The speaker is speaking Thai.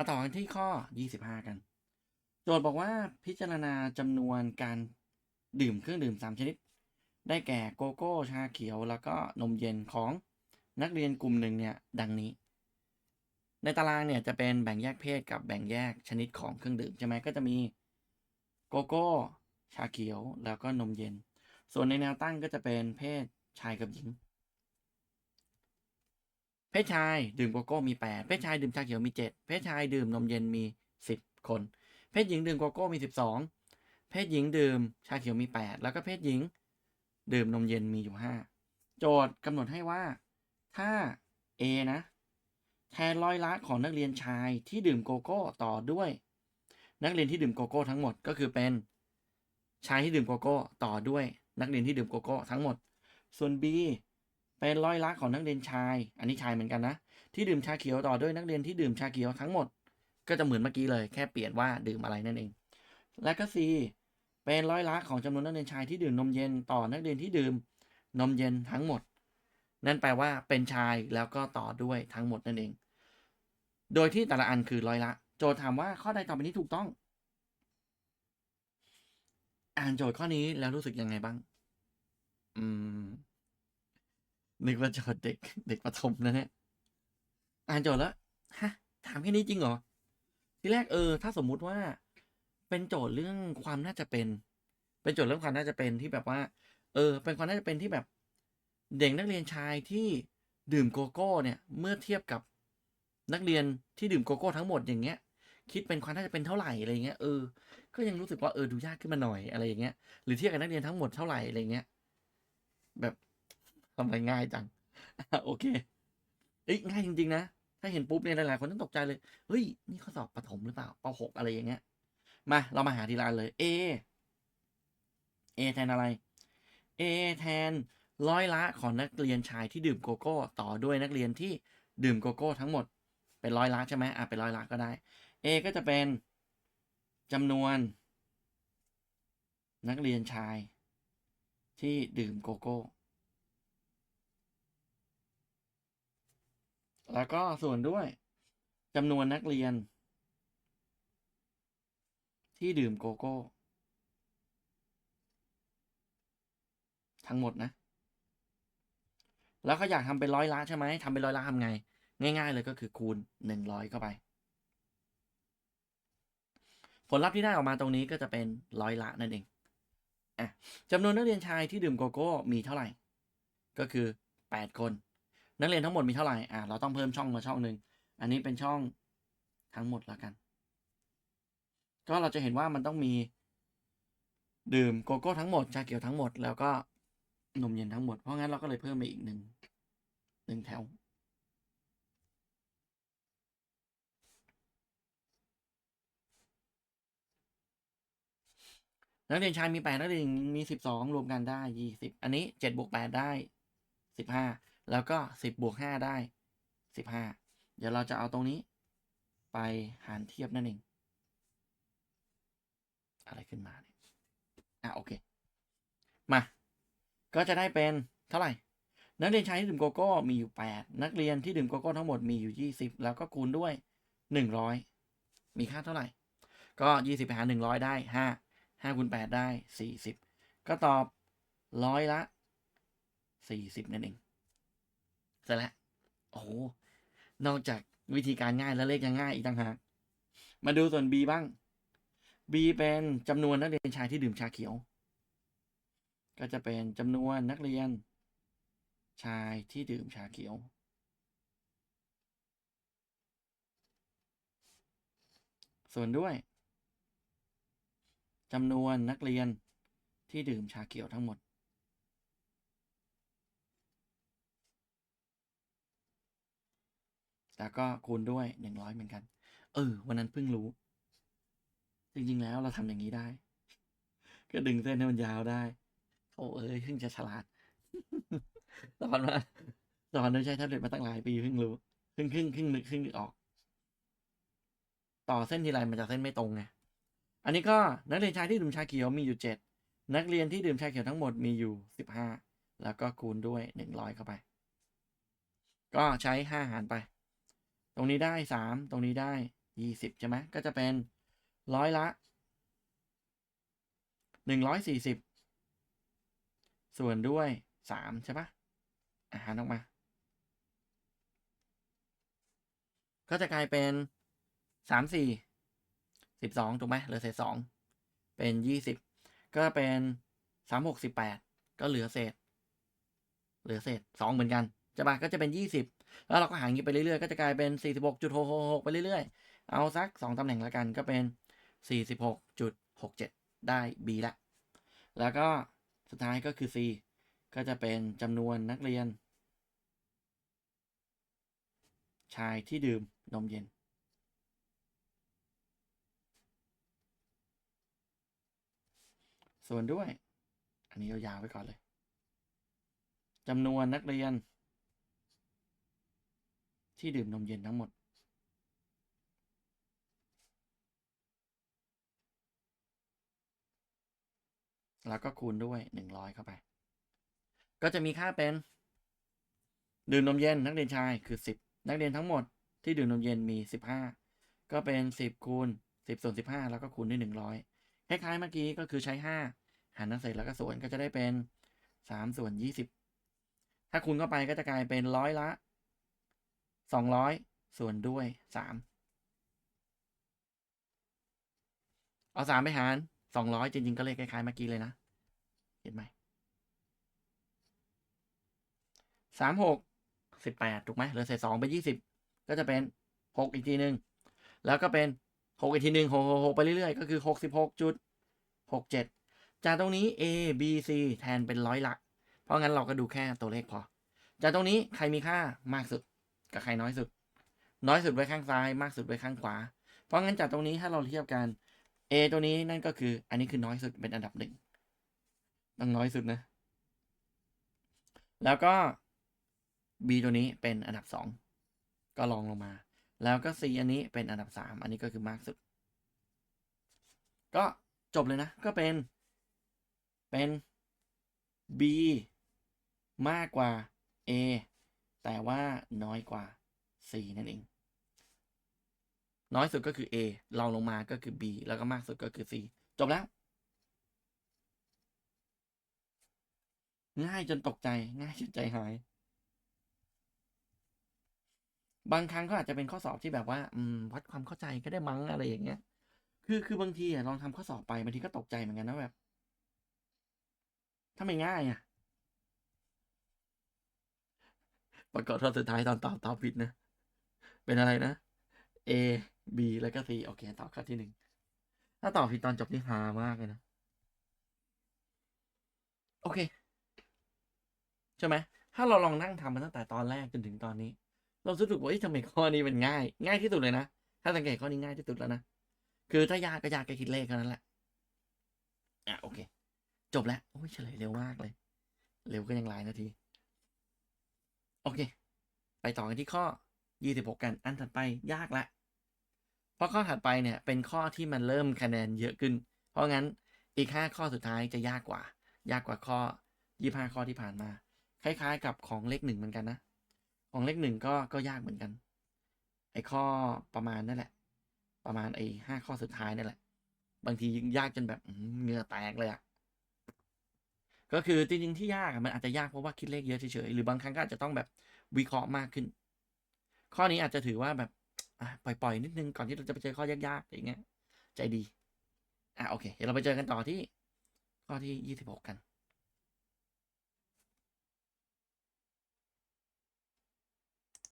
มาต่อกันที่ข้อ 25 กัน โจทย์บอกว่าพิจารณาจำนวนการดื่มเครื่องดื่ม 3 ชนิด ได้แก่โกโก้ ชาเขียว แล้วก็นมเย็นของนักเรียนกลุ่มหนึ่งเนี่ย ดังนี้ ในตารางเนี่ยจะเป็นแบ่งแยกเพศกับแบ่งแยกชนิดของเครื่องดื่มใช่ไหมก็จะมีโกโก้ ชาเขียว แล้วก็นมเย็น ส่วนในแนวตั้งก็จะเป็นเพศชายกับหญิง ศชายดื่มโกโก้มี 8 เพศชายดื่มชาเขียวมี 7 เพศชายดื่มนมเย็นมี 10 คน เพศหญิงดื่มโกโก้มี 12 เพศหญิงดื่มชาเขียวมี 8 แล้วก็เพศหญิง ดื่มนมเย็นมีอยู่ 5 โจทย์กำหนดให้ว่า ถ้า A นะ แทนร้อยละของนักเรียนชายที่ดื่มโกโก้ต่อด้วย นักเรียนที่ดื่มโกโก้ทั้งหมดก็คือเป็นชายที่ดื่มโกโก้ต่อด้วย นักเรียนที่ดื่มโกโก้ทั้งหมด ส่วน B เป็นร้อยละของนักเรียนชาย อันนี้ชายเหมือนกันนะ ที่ดื่มชาเขียวต่อด้วยนักเรียนที่ดื่มชาเขียวทั้งหมด ก็จะเหมือนเมื่อกี้เลยแค่เปลี่ยนว่าดื่มอะไรนั่นเอง และก็ C เป็นร้อยละของจำนวนนักเรียนชายที่ดื่มนมเย็นต่อนักเรียนที่ดื่มนมเย็นทั้งหมด นั่นแปลว่าเป็นชายแล้วก็ต่อด้วยทั้งหมดนั่นเอง โดยที่แต่ละอันคือร้อยละ โจทย์ถามว่าข้อใดต่อไปนี้ถูกต้อง อ่านโจทย์ข้อนี้แล้วรู้สึกยังไงบ้าง อืม นึกว่าโจทย์เด็กเด็กประถมนะเนี่ยอ่านโจทย์แล้วฮะ ถามแค่นี้จริงเหรอ ทีแรกเออ ถ้าสมมุติว่า เป็นโจทย์เรื่องความน่าจะเป็น เป็นโจทย์เรื่องความน่าจะเป็นที่แบบว่า เออ เป็นความน่าจะเป็นที่แบบ เด็กนักเรียนชายที่ดื่มโกโก้เนี่ย เมื่อเทียบกับนักเรียนที่ดื่มโกโก้ทั้งหมดอย่างเงี้ย คิดเป็นความน่าจะเป็นเท่าไหร่อะไรเงี้ยเออ ก็ยังรู้สึกว่าเออดูยากขึ้นมาหน่อยอะไรอย่างเงี้ย หรือเทียบกับนักเรียนทั้งหมดเท่าไหร่อะไรเงี้ย แบบ ทำไมง่ายจัง โอเคเอ้ยง่ายจริง ๆ นะ ถ้าเห็นปุ๊บเนี่ยหลายๆคนต้องตกใจเลย เฮ้ย นี่ข้อสอบประถมหรือเปล่าป .6 อะไรอย่างเงี้ย มา เรามาหาทีละอันเลย A A แทนอะไร A แทนร้อยละของนักเรียนชายที่ดื่มโกโก้ ต่อด้วยนักเรียนที่ดื่มโกโก้ทั้งหมด เป็นร้อยละใช่ไหมอะเป็นร้อยละก็ได้ A ก็จะเป็นจำนวน นักเรียนชายที่ดื่มโกโก้ แล้วก็ส่วนด้วยจำนวนนักเรียน ที่ดื่มโกโก้ ทั้งหมดนะ แล้วเขาอยากทำเป็นร้อยละใช่ไหมทำเป็นร้อยละทำไง ง่าย ๆ เลยก็คือคูณหนึ่งร้อยเข้าไป ผลลัพธ์ที่ได้ออกมาตรงนี้ก็จะเป็นร้อยละนั่นเองอะจำนวนนักเรียนชายที่ดื่มโกโก้มีเท่าไหร่ ก็คือแปดคน นักเรียนทั้งหมดมีเท่าไหร่อะเราต้องเพิ่มช่องมาช่องหนึ่งอันนี้เป็นช่องทั้งหมดแล้วกัน ก็เราจะเห็นว่ามันต้องมี ดื่มโกโก้ทั้งหมดชาเขียวทั้งหมด แล้วก็นมเย็นทั้งหมด เพราะงั้นเราก็เลยเพิ่มไปอีกหนึ่งหนึ่งแถว นักเรียนชายมีแปดนักเรียนหญิงมีสิบสองรวมกันได้ยี่สิบอันนี้เจ็ดบวกแปดได้สิบห้า แล้วก็สิบบวกห้าได้สิบห้าเดี๋ยวเราจะเอาตรงนี้ ไปหารเทียบนั่นเอง อะไรขึ้นมาเนี่ยอะโอเค มา ก็จะได้เป็นเท่าไหร่ นักเรียนชายที่ดื่มโกโก้มีอยู่แปดนักเรียนที่ดื่มโกโก้ทั้งหมดมีอยู่ยี่สิบแล้วก็คูณด้วยหนึ่งร้อยมีค่าเท่าไหร่ ก็ยี่สิบไปหารหนึ่งร้อยได้ห้าห้าคูณแปดได้สี่สิบก็ตอบร้อยละสี่สิบนั่นเอง เสร็จแล้วโอ้โหนอกจากวิธีการง่ายแล้วเลขยังง่ายอีกต่างหากมาดูส่วน B บ้าง B เป็นจำนวนนักเรียนชายที่ดื่มชาเขียว ก็จะเป็นจำนวนนักเรียน ชายที่ดื่มชาเขียว ส่วนด้วยจำนวนนักเรียนที่ดื่มชาเขียวทั้งหมด แล้วก็คูณด้วยหนึ่งร้อยเหมือนกัน เออ วันนั้นเพิ่งรู้ จริงๆแล้วเราทำอย่างนี้ได้ ก็ดึงเส้นให้มันยาวได้โอ้เอ้ยเพิ่งจะฉลาดสอนมาสอนโดยใช้แท็บเล็ตมาตั้งหลายปีเพิ่งรู้เพิ่งเพิ่งเพิ่งนึกเพิ่งนึกออก ต่อเส้นทีไรมันจะเส้นไม่ตรงไงอันนี้ก็นักเรียนชายที่ดื่มชาเขียวมีอยู่เจ็ดนักเรียนที่ดื่มชาเขียวทั้งหมดมีอยู่สิบห้าแล้วก็คูณด้วยหนึ่งร้อยเข้าไป ก็ใช้ห้าหารไป ตรงนี้ได้สามตรงนี้ได้ยี่สิบใช่ไหมก็จะเป็นร้อยละหนึ่งร้อยสี่สิบส่วนด้วยสามใช่ปะอาหารออกมา ก็จะกลายเป็นสามสี่สิบสองถูกไหมเหลือเศษสองเป็นยี่สิบก็เป็นสามหกสิบแปดก็เหลือเศษ เหลือเศษสองเหมือนกันจะปะก็จะเป็นยี่สิบ แล้วเราก็หารอย่างนี้ไปเรื่อยๆ ก็จะกลายเป็นสี่สิบหกจุดหกหกไปเรื่อยๆ เอาสักสองตำแหน่งแล้วกันก็เป็นสี่สิบหกจุดหกเจ็ดได้ B ละ แล้วก็สุดท้ายก็คือ C ก็จะเป็นจำนวนนักเรียน ชายที่ดื่มนมเย็น ส่วนด้วย อันนี้ยาวๆไว้ก่อนเลยจำนวนนักเรียน ที่ดื่มนมเย็นทั้งหมด แล้วก็คูณด้วยหนึ่งร้อยเข้าไป ก็จะมีค่าเป็น ดื่มนมเย็นนักเรียนชายคือสิบนักเรียนทั้งหมดที่ดื่มนมเย็นมีสิบห้าก็เป็นสิบคูณสิบส่วนสิบห้าแล้วก็คูณด้วยหนึ่งร้อยคล้ายๆเมื่อกี้ก็คือใช้ห้าหารนั่นเสร็จแล้วก็ส่วนก็จะได้เป็นสามส่วนยี่สิบถ้าคูณเข้าไปก็จะกลายเป็นร้อยละ สองร้อยส่วนด้วยสามเอาสามไปหารสองร้อยจริง ๆ ก็เลขคล้ายๆเมื่อกี้เลยนะ เห็นไหมสามหกสิบแปดถูกไหมเหลือเศษสองเป็นยี่สิบก็จะเป็นหกอีกทีหนึ่งแล้วก็เป็นหกอีกทีหนึ่งหกหกไปเรื่อยๆ ก็คือหกสิบหกจุดหกเจ็ดจากตรงนี้ a b c แทนเป็นร้อยหลัก เพราะงั้นเราก็ดูแค่ตัวเลขพอ จากตรงนี้ใครมีค่ามากสุด กับใครน้อยสุด น้อยสุดไว้ข้างซ้าย มากสุดไว้ข้างขวา เพราะงั้นจากตรงนี้ถ้าเราเทียบกัน A ตัวนี้นั่นก็คือ อันนี้คือน้อยสุดเป็นอันดับหนึ่งต้องน้อยสุดนะ แล้วก็ B ตัวนี้เป็นอันดับสองก็ลองลงมา แล้วก็ C อันนี้เป็นอันดับสามอันนี้ก็คือมากสุด ก็จบเลยนะ ก็เป็น เป็น B มากกว่า A แต่ว่าน้อยกว่า C นั่นเอง น้อยสุดก็คือ A เราลงมาก็คือ B แล้วก็มากสุดก็คือ C จบแล้ว ง่ายจนตกใจง่ายจนใจหาย บางครั้งก็อาจจะเป็นข้อสอบที่แบบว่าวัดความเข้าใจก็ได้มั้งอะไรอย่างเงี้ย คือคือบางทีอะลองทำข้อสอบไปบางทีก็ตกใจเหมือนกันนะแบบถ้าไมง่ายอะ ปรากฏว่าสุดท้ายตอนตอบตอบผิดนะ เป็นอะไรนะ A B แล้วก็ C โอเคตอบข้อที่หนึ่ง ถ้าตอบผิดตอนจบนี่ฮามากเลยนะ โอเค ใช่ไหม ถ้าเราลองนั่งทำมันตั้งแต่ตอนแรกจนถึงตอนนี้ เรารู้สึกว่าทำไมข้อนี้มันง่าย ง่ายที่สุดเลยนะ ถ้าสังเกตข้อนี้ง่ายที่สุดแล้วนะ คือถ้ายากก็ยากแค่คิดเลขเท่านั้นแหละ อะโอเค จบแล้ว โอ้ยเฉลยเร็วมากเลย เร็วก็ยังหลายนาที อเค ไปต่อกันที่ข้อ 26 กัน อันถัดไปยากละ เพราะข้อถัดไปเนี่ยเป็นข้อที่มันเริ่มคะแนนเยอะขึ้น เพราะงั้นอีก 5 ข้อสุดท้ายจะยากกว่า ยากกว่าข้อ 25 ข้อที่ผ่านมา คล้ายๆ กับของเลขหนึ่งเหมือนกันนะ ของเลขหนึ่งก็ก็ยากเหมือนกัน ไอ้ข้อประมาณนั่นแหละ ประมาณไอ้ห้าข้อสุดท้ายนั่นแหละ บางทียากจนแบบเหงื่อแตกเลยอะ ก็คือจริงๆที่ยากมันอาจจะยากเพราะว่าคิดเลขเยอะเฉยๆหรือบางครั้งก็อาจจะต้องแบบวิเคราะห์มากขึ้น ข้อนี้อาจจะถือว่าแบบปล่อยๆนิดนึงก่อนที่เราจะไปเจอข้อยากๆอย่างเงี้ย ใจดี อะโอเค เดี๋ยวเราไปเจอกันต่อที่ข้อที่26กัน